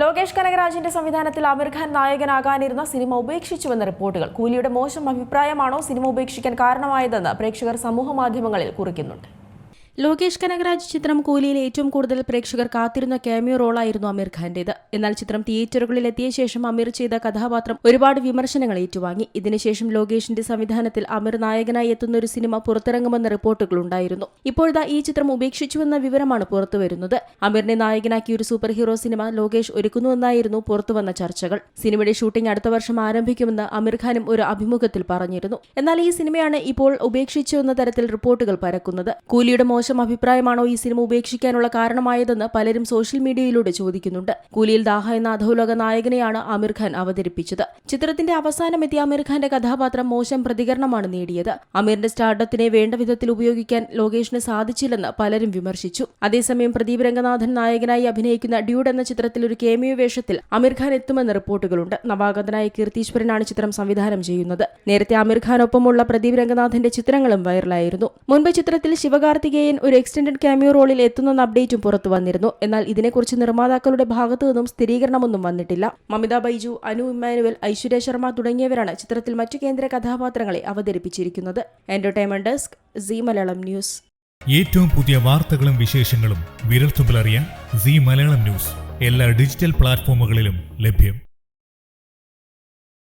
ലോകേഷ് കനകരാജിന്റെ സംവിധാനത്തിൽ ആമിർ ഖാൻ നായകനാകാനിരുന്ന സിനിമ ഉപേക്ഷിച്ചുവെന്ന റിപ്പോർട്ടുകൾ. കൂലിയുടെ മോശം അഭിപ്രായമാണോ സിനിമ ഉപേക്ഷിക്കാൻ കാരണമായതെന്ന് പ്രേക്ഷകർ സമൂഹമാധ്യമങ്ങളിൽ കുറിക്കുന്നുണ്ട്. ലോകേഷ് കനകരാജ് ചിത്രം കൂലിയിൽ ഏറ്റവും കൂടുതൽ പ്രേക്ഷകർ കാത്തിരുന്ന കാമിയോ റോളായിരുന്നു അമീർ ഖാന്റേത്. എന്നാൽ ചിത്രം തിയേറ്ററുകളിൽ എത്തിയ ശേഷം അമീർ ചെയ്ത കഥാപാത്രം ഒരുപാട് വിമർശനങ്ങൾ ഏറ്റുവാങ്ങി. ഇതിനുശേഷം ലോകേഷിന്റെ സംവിധാനത്തിൽ അമീർ നായകനായി എത്തുന്ന ഒരു സിനിമ പുറത്തിറങ്ങുമെന്ന റിപ്പോർട്ടുകൾ ഉണ്ടായിരുന്നു. ഇപ്പോഴത്തെ ഈ ചിത്രം ഉപേക്ഷിച്ചുവെന്ന വിവരമാണ് പുറത്തുവരുന്നത്. അമീറിനെ നായകനാക്കി ഒരു സൂപ്പർ ഹീറോ സിനിമ ലോകേഷ് ഒരുക്കുന്നുവെന്നായിരുന്നു പുറത്തുവന്ന ചർച്ചകൾ. സിനിമയുടെ ഷൂട്ടിംഗ് അടുത്ത വർഷം ആരംഭിക്കുമെന്ന് അമീർ ഖാനും ഒരു അഭിമുഖത്തിൽ പറഞ്ഞിരുന്നു. എന്നാൽ ഈ സിനിമയാണ് ഇപ്പോൾ ഉപേക്ഷിച്ചു എന്ന തരത്തിൽ റിപ്പോർട്ടുകൾ പരക്കുന്നത്. കൂലിയുടെ മോശം അഭിപ്രായമാണോ ഈ സിനിമ ഉപേക്ഷിക്കാനുള്ള കാരണമായതെന്ന് പലരും സോഷ്യൽ മീഡിയയിലൂടെ ചോദിക്കുന്നുണ്ട്. കൂലിയിൽ ദാഹ എന്ന അധോലോക നായകനെയാണ് ആമിർ ഖാൻ അവതരിപ്പിച്ചത്. ചിത്രത്തിന്റെ അവസാനം എത്തിയ ആമിർ ഖാന്റെ കഥാപാത്രം മോശം പ്രതികരണമാണ് നേടിയത്. അമീറിന്റെ സ്റ്റാർഡത്തിനെ വേണ്ട വിധത്തിൽ ഉപയോഗിക്കാൻ ലോകേഷിന് സാധിച്ചില്ലെന്ന് പലരും വിമർശിച്ചു. അതേസമയം പ്രദീപ് രംഗനാഥൻ നായകനായി അഭിനയിക്കുന്ന ഡ്യൂഡ് എന്ന ചിത്രത്തിൽ ഒരു കേമിയോ വേഷത്തിൽ അമീർ ഖാൻ എത്തുമെന്ന് റിപ്പോർട്ടുകളുണ്ട്. നവാഗതനായ കീർത്തീശ്വരനാണ് ചിത്രം സംവിധാനം ചെയ്യുന്നത്. നേരത്തെ അമീർ ഖാനൊപ്പമുള്ള പ്രദീപ് രംഗനാഥന്റെ ചിത്രങ്ങളും വൈറലായിരുന്നു. മുൻപ് ചിത്രത്തിൽ ശിവകാർത്തികേയൻ ഒരു എക്സ്റ്റൻഡഡ് ക്യാമിയോ റോളിൽ എത്തുന്നെന്ന അപ്ഡേറ്റും പുറത്തു വന്നിരുന്നു. എന്നാൽ ഇതിനെക്കുറിച്ച് നിർമ്മാതാക്കളുടെ ഭാഗത്തു നിന്നും സ്ഥിരീകരണമൊന്നും വന്നിട്ടില്ല. മമിത ബൈജു അനു ഇമ്മാനുവൽ ഐശ്വര്യ ശർമ്മ തുടങ്ങിയവരാണ് ചിത്രത്തിൽ മറ്റു കേന്ദ്ര കഥാപാത്രങ്ങളെ അവതരിപ്പിച്ചിരിക്കുന്നത്. Entertainment desk Zee Malayalam news ഏറ്റവും പുതിയ വാർത്തകളും വിശേഷങ്ങളും വിരൽത്തുമ്പിലറിയാൻ സി മലയാളം ന്യൂസ് എല്ലാ ഡിജിറ്റൽ പ്ലാറ്റ്ഫോമുകളിലും ലഭ്യം.